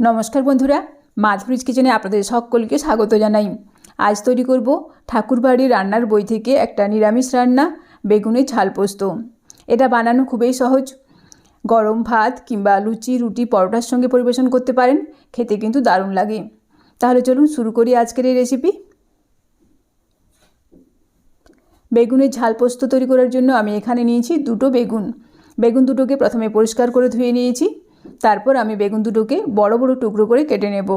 নমস্কার বন্ধুরা, মাধুরীজ কিচেনে আপনাদের সকলকে স্বাগত জানাই। আজ তৈরি করব ঠাকুরবাড়ির রান্নার বই থেকে একটা নিরামিষ রান্না, বেগুনের ঝাল পোস্ত। এটা বানানো খুবই সহজ। গরম ভাত কিংবা লুচি, রুটি, পরোটার সঙ্গে পরিবেশন করতে পারেন, খেতে কিন্তু দারুণ লাগে। তাহলে চলুন শুরু করি আজকের এই রেসিপি বেগুনের ঝাল পোস্ত তৈরি করার জন্য আমি এখানে নিয়েছি দুটো বেগুন। বেগুন দুটোকে প্রথমে পরিষ্কার করে ধুয়ে নিয়েছি। তারপর আমি বেগুন দুটোকে বড় বড় টুকরো করে কেটে নেব।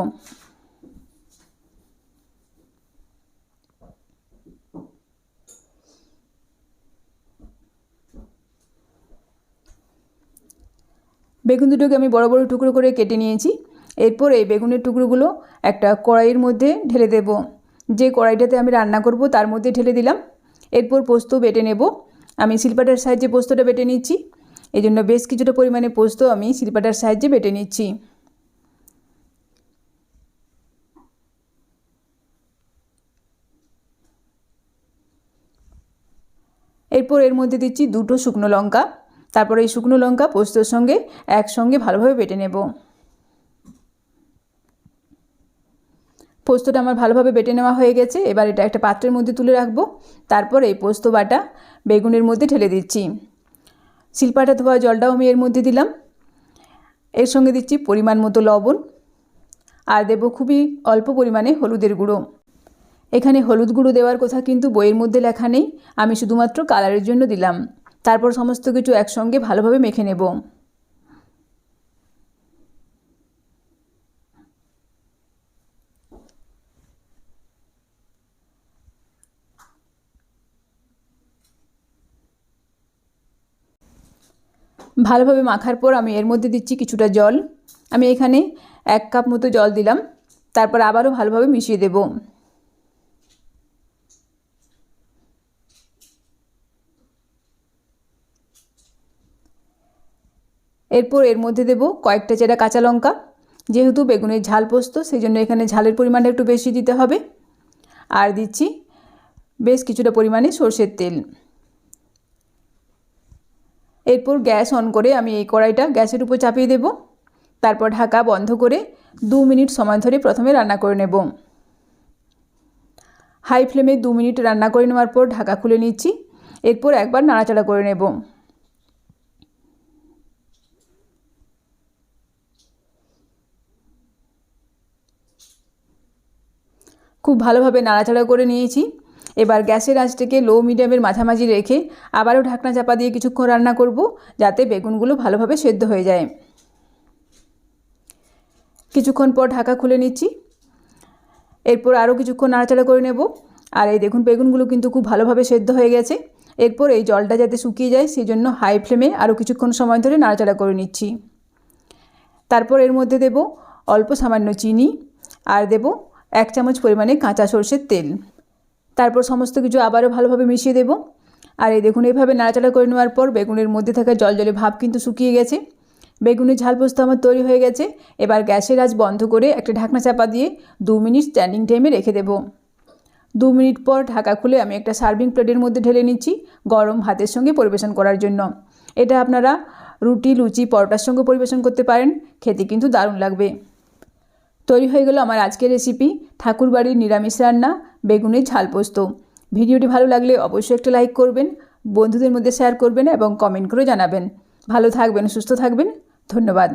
বেগুন দুটোকে আমি বড় বড় টুকরো করে কেটে নিয়েছি। এরপর এই বেগুনের টুকরোগুলো একটা কড়াইয়ের মধ্যে ঢেলে দেব। যে কড়াইটাতে আমি রান্না করব তার মধ্যে ঢেলে দিলাম। এরপর পোস্ত বেটে নেব। আমি শিলপাটার সাহায্যে পোস্তটা বেটে নিচ্ছি। এই জন্য বেশ কিছুটা পরিমাণে পোস্ত আমি শিলপাটার সাহায্যে বেটে নিচ্ছি। এরপর এর মধ্যে দিচ্ছি দুটো শুকনো লঙ্কা। তারপর এই শুকনো লঙ্কা পোস্তর সঙ্গে একসঙ্গে ভালোভাবে বেটে নেব। পোস্তটা আমার ভালোভাবে বেটে নেওয়া হয়ে গেছে। এবার এটা একটা পাত্রের মধ্যে তুলে রাখব। তারপর এই পোস্ত বাটা বেগুনের মধ্যে ঢেলে দিচ্ছি। শিলপাটা ধোয়া জলটাও আমি এর মধ্যে দিলাম। এর সঙ্গে দিচ্ছি পরিমাণ মতো লবণ। আর দেব খুবই অল্প পরিমাণে হলুদের গুঁড়ো। এখানে হলুদ গুঁড়ো দেওয়ার কথা কিন্তু বইয়ের মধ্যে লেখা নেই। আমি শুধুমাত্র কালারের জন্য দিলাম। তারপর সমস্ত কিছু একসঙ্গে ভালোভাবে মেখে নেব। ভালোভাবে মাখার পর আমি এর মধ্যে দিচ্ছি কিছুটা জল। আমি এখানে এক কাপ মতো জল দিলাম। তারপর আবারও ভালোভাবে মিশিয়ে দেব। এরপর এর মধ্যে দেব কয়েকটা চেরা কাঁচা লঙ্কা। যেহেতু বেগুনের ঝাল পোস্ত সেই জন্য এখানে ঝালের পরিমাণটা একটু বেশি দিতে হবে। আর দিচ্ছি বেশ কিছুটা পরিমাণে সর্ষের তেল। এরপর গ্যাস অন করে আমি এই কড়াইটা গ্যাসের উপর চাপিয়ে দেব। তারপর ঢাকা বন্ধ করে দু মিনিট সময় ধরে প্রথমে রান্না করে নেব। হাই ফ্লেমে দু মিনিট রান্না করে নেওয়ার পর ঢাকা খুলে নিচ্ছি। এরপর একবার নাড়াচাড়া করে নেব। খুব ভালোভাবে নাড়াচাড়া করে নিয়েছি। এবার গ্যাসের আঁচটাকে লো মিডিয়ামের মাঝামাঝি রেখে আবারও ঢাকনা চাপা দিয়ে কিছুক্ষণ রান্না করব, যাতে বেগুনগুলো ভালোভাবে সেদ্ধ হয়ে যায়। কিছুক্ষণ পর ঢাকা খুলে নিচ্ছি। এরপর আরও কিছুক্ষণ নাড়াচাড়া করে নেব। আর এই দেখুন, বেগুনগুলো কিন্তু খুব ভালোভাবে সেদ্ধ হয়ে গেছে। এরপর এই জলটা যাতে শুকিয়ে যায় সেই জন্য হাই ফ্লেমে আরও কিছুক্ষণ সময় ধরে নাড়াচাড়া করে নিচ্ছি। তারপর এর মধ্যে দেব অল্প সামান্য চিনি। আর দেব এক চামচ পরিমাণে কাঁচা সর্ষের তেল। তারপর সমস্ত কিছু আবারও ভালোভাবে মিশিয়ে দেব। আর এই দেখুন, এইভাবে নাড়াচাড়া করে নেওয়ার পর বেগুনের মধ্যে থাকা জল জলে ভাব কিন্তু শুকিয়ে গেছে। বেগুনের ঝাল পোস্ত আমার তৈরি হয়ে গেছে। এবার গ্যাসের আজ বন্ধ করে একটা ঢাকনা চাপা দিয়ে দু মিনিট স্ট্যান্ডিং টাইমে রেখে দেব। দু মিনিট পর ঢাকা খুলে আমি একটা সার্ভিং প্লেটের মধ্যে ঢেলে নিচ্ছি গরম ভাতের সঙ্গে পরিবেশন করার জন্য। এটা আপনারা রুটি, লুচি, পরোটার সঙ্গে পরিবেশন করতে পারেন। খেতে কিন্তু দারুণ লাগবে। তৈরি হয়ে গেল আমার আজকের রেসিপি ঠাকুরবাড়ির নিরামিষ রান্না বেগুনের ঝাল পোস্ত। ভিডিওটি ভালো লাগলে অবশ্যই একটা লাইক করবেন, বন্ধুদের মধ্যে শেয়ার করবেন এবং কমেন্ট করে জানাবেন। ভালো থাকবেন, সুস্থ থাকবেন, ধন্যবাদ।